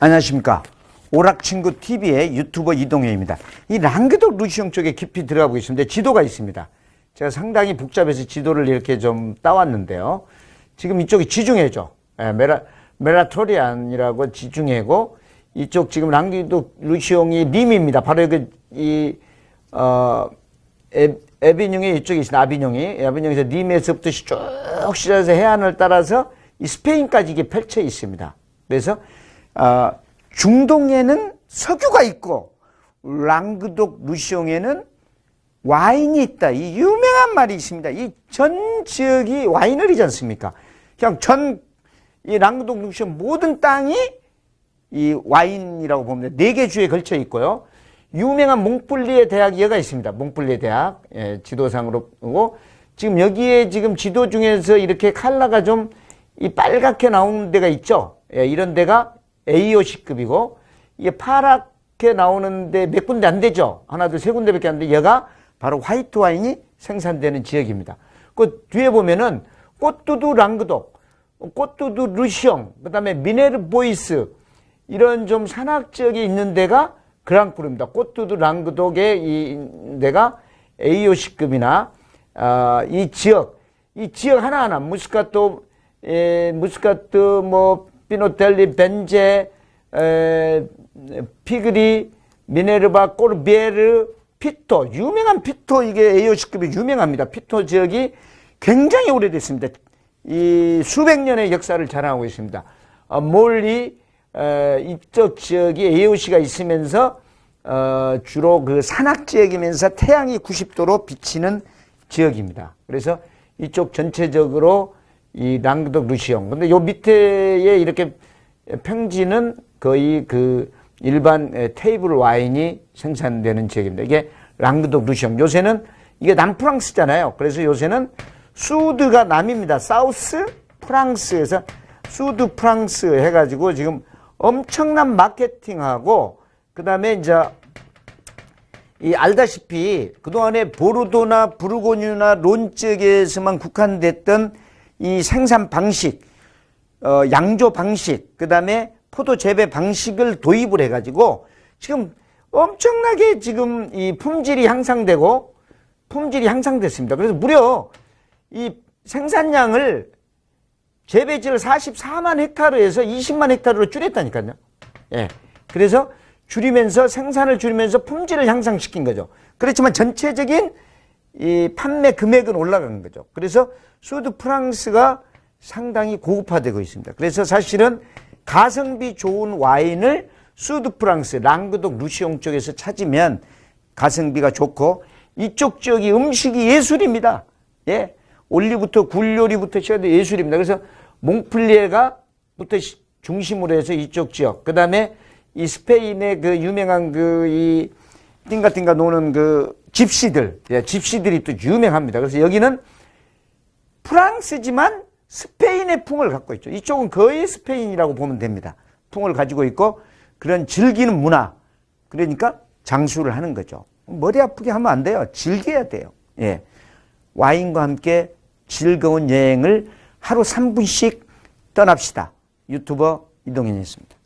안녕하십니까. 오락친구 TV의 유튜버 이동현입니다. 이 랑그독 루시형 쪽에 깊이 들어가고 있습니다. 지도가 있습니다. 제가 상당히 복잡해서 지도를 이렇게 좀 따왔는데요. 지금 이쪽이 지중해죠. 예, 메라, 메라토리안이라고 지중해고, 이쪽 지금 랑그독 루시형이 님입니다. 바로 여기, 이, 어, 에, 에비뇽이 이쪽에 있습니다. 아비뇽이. 아비뇽에서 님에서부터 쭉 시작해서 해안을 따라서 이 스페인까지 이게 펼쳐 있습니다. 그래서 어, 중동에는 석유가 있고 랑그독 루시옹에는 와인이 있다. 이 유명한 말이 있습니다. 이 전 지역이 와이너리지 않습니까? 그냥 전 이 랑그독 루시옹 모든 땅이 이 와인이라고 봅니다. 네개 주에 걸쳐 있고요. 유명한 몽플리에 대학 여가 있습니다. 몽플리에 대학 예, 지도상으로 고 지금 여기에 지금 지도 중에서 이렇게 칼라가 좀 이 빨갛게 나오는 데가 있죠. 예, 이런 데가 AOC급이고 이게 파랗게 나오는데 몇 군데 안 되죠. 하나, 둘, 세 군데밖에 안 돼. 얘가 바로 화이트 와인이 생산되는 지역입니다. 그 뒤에 보면은 꽃두두 랑그독, 꽃두두 루시옹, 그다음에 미네르 보이스 이런 좀 산악 지역이 있는 데가 그랑크루입니다. 꽃두두 랑그독의 이 데가 AOC급이나 어, 이 지역, 이 지역 하나하나 무스카토, 에, 무스카트 뭐 피노텔리, 벤제, 에, 피그리, 미네르바, 꼬르비에르, 피토, 유명한 피토, 이게 AOC급이 유명합니다. 피토 지역이 굉장히 오래됐습니다. 이 수백 년의 역사를 자랑하고 있습니다. 어, 몰리, 에, 이쪽 지역이 AOC가 있으면서 어, 주로 그 산악 지역이면서 태양이 90도로 비치는 지역입니다. 그래서 이쪽 전체적으로 이 랑그독 루시옹. 근데 요 밑에에 이렇게 평지는 거의 그 일반 테이블 와인이 생산되는 지역입니다. 이게 랑그독 루시옹. 요새는 이게 남프랑스잖아요. 그래서 요새는 수드가 남입니다. 사우스 프랑스에서 수드 프랑스 해가지고 지금 엄청난 마케팅하고 그 다음에 이제 이 알다시피 그동안에 보르도나 부르고뉴나 론 지역에서만 국한됐던 이 생산 방식, 어, 양조 방식, 그 다음에 포도 재배 방식을 도입을 해가지고 지금 엄청나게 지금 이 품질이 향상되고 품질이 향상됐습니다. 그래서 무려 이 생산량을 재배지를 44만 헥타르에서 20만 헥타르로 줄였다니까요. 예. 그래서 줄이면서 생산을 줄이면서 품질을 향상시킨 거죠. 그렇지만 전체적인 이 판매 금액은 올라간 거죠. 그래서 수드 프랑스가 상당히 고급화되고 있습니다. 그래서 사실은 가성비 좋은 와인을 수드 프랑스, 랑그독, 루시옹 쪽에서 찾으면 가성비가 좋고 이쪽 지역이 음식이 예술입니다. 예. 올리부터 굴 요리부터 시작해 예술입니다. 그래서 몽플리에가부터 중심으로 해서 이쪽 지역, 그 다음에 이 스페인의 그 유명한 그 이 띵가 띵가 노는 그 집시들, 예, 집시들이 또 유명합니다. 그래서 여기는 프랑스지만 스페인의 풍을 갖고 있죠. 이쪽은 거의 스페인이라고 보면 됩니다. 풍을 가지고 있고 그런 즐기는 문화. 그러니까 장수를 하는 거죠. 머리 아프게 하면 안 돼요. 즐겨야 돼요. 예. 와인과 함께 즐거운 여행을 하루 3분씩 떠납시다. 유튜버 이동현이었습니다.